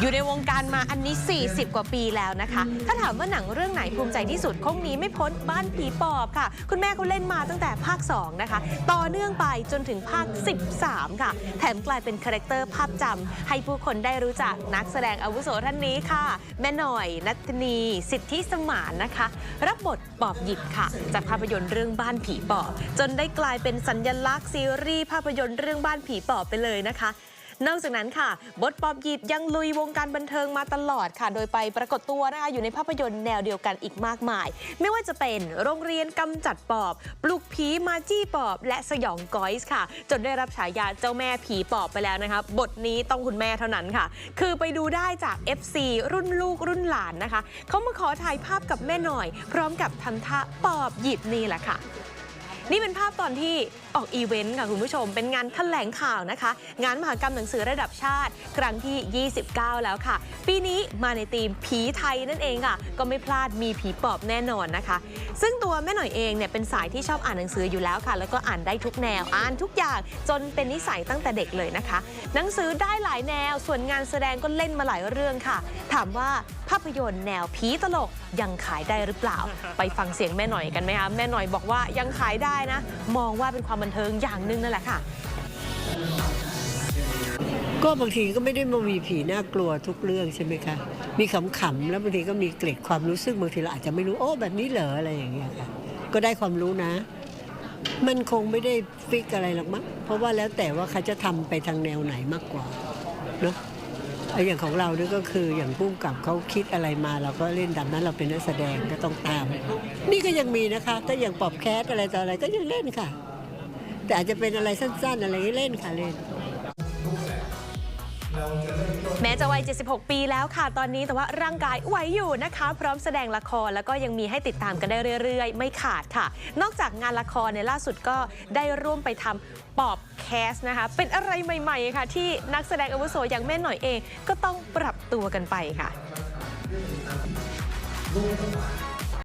อยู่ในวงการมาอันนี้ 40 กว่าปีแล้วนะคะ ถ้าถามว่าหนังเรื่องไหนภูมิใจที่สุดคงนี้ไม่พ้นบ้านผีปอบค่ะ คุณแม่เขาเล่นมาตั้งแต่ภาค 2 นะคะ ต่อเนื่องไปจนถึงภาค 13 ค่ะ แถมกลายเป็นคาแรคเตอร์ภาพจำให้ผู้คนได้รู้จักนักแสดงอาวุโสท่านนี้ค่ะ แม่หน่อย นัทนี สิทธิสมานนะคะ รับบทปอบหยิบค่ะ จากภาพยนตร์เรื่องบ้านผีปอบ จนได้กลายเป็นสัญลักษณ์ซีรีส์ภาพยนตร์เรื่องบ้านผีปอบไปเลยนะคะ นอกจากนั้นค่ะบทปอบหยิบยังลุยวงการบันเทิงมาตลอดค่ะ โดยไปปรากฏตัวนะคะอยู่ในภาพยนตร์แนวเดียวกันอีกมากมาย ไม่ว่าจะเป็นโรงเรียนกำจัดปอบ ปลุกผีมาจี้ปอบ และสยองกอยส์ค่ะ จนได้รับฉายาเจ้าแม่ผีปอบไปแล้วนะคะบทนี้ต้องคุณแม่เท่านั้นค่ะ คือไปดูได้จาก FC รุ่นลูกรุ่นหลานนะคะเขามาขอถ่ายภาพกับแม่หน่อย พร้อมกับทำท่าปอบหยิบนี่แหละค่ะ นี่เป็นภาพตอนที่ออกอีเวนต์ค่ะคุณผู้ชม เป็นงานแถลงข่าวนะคะ งานมหากรรมหนังสือระดับชาติ ครั้งที่ 29 แล้วค่ะ ปีนี้มาในธีมผีไทยนั่นเองค่ะ ก็ไม่พลาดมีผีปอบแน่นอนนะคะ ซึ่งตัวแม่หน่อยเองเนี่ยเป็นสายที่ชอบอ่านหนังสืออยู่แล้วค่ะ แล้วก็อ่านได้ทุกแนวอ่านทุกอย่างจนเป็นนิสัยตั้งแต่เด็กเลยนะคะ หนังสือได้หลายแนวส่วนงานแสดงก็เล่นมาหลายเรื่องค่ะ ถามว่าภาพยนตร์แนวผีตลกยังขายได้หรือเปล่า ไปฟังเสียงแม่หน่อยกันไหมคะแม่หน่อยบอกว่ายังขายได้นะ มองว่าเป็นความบันเทิงอย่างหนึ่งนั่นแหละค่ะ ก็บางทีก็ไม่ได้มามีผีน่ากลัวทุกเรื่องใช่ไหมคะ มีขำๆแล้วบางทีก็มีเกร็ดความรู้สึกบางทีเราอาจจะไม่รู้โอ้แบบนี้เหรออะไรอย่างเงี้ยค่ะก็ได้ความรู้นะ มันคงไม่ได้ฟิกอะไรหรอกมั้งเพราะว่าแล้วแต่ว่าเขาจะทำไปทางแนวไหนมากกว่าเนาะ อย่างของเราเนี่ยก็คืออย่างพุ่มกับเขาคิดอะไรมา เราก็เล่นดังนั้นเราเป็นนักแสดงก็ต้องตาม นี่ก็ยังมีนะคะ ถ้าอย่างปอบแคสอะไรต่ออะไรก็ยังเล่นค่ะ แต่อาจจะเป็นอะไรสั้น ๆ อะไรเล่นค่ะเล่น แม้จะวัย 76 ปีแล้วค่ะ ตอนนี้แต่ว่าร่างกายไหวอยู่นะคะ พร้อมแสดงละครแล้วก็ยังมีให้ติดตามกันได้เรื่อย ๆ ไม่ขาดค่ะ นอกจากงานละครในล่าสุดก็ได้ร่วมไปทำปอบแคสนะคะ เป็นอะไรใหม่ๆค่ะ ที่นักแสดงอาวุโสอย่างแม่หน่อยเอง ก็ต้องปรับตัวกันไปค่ะ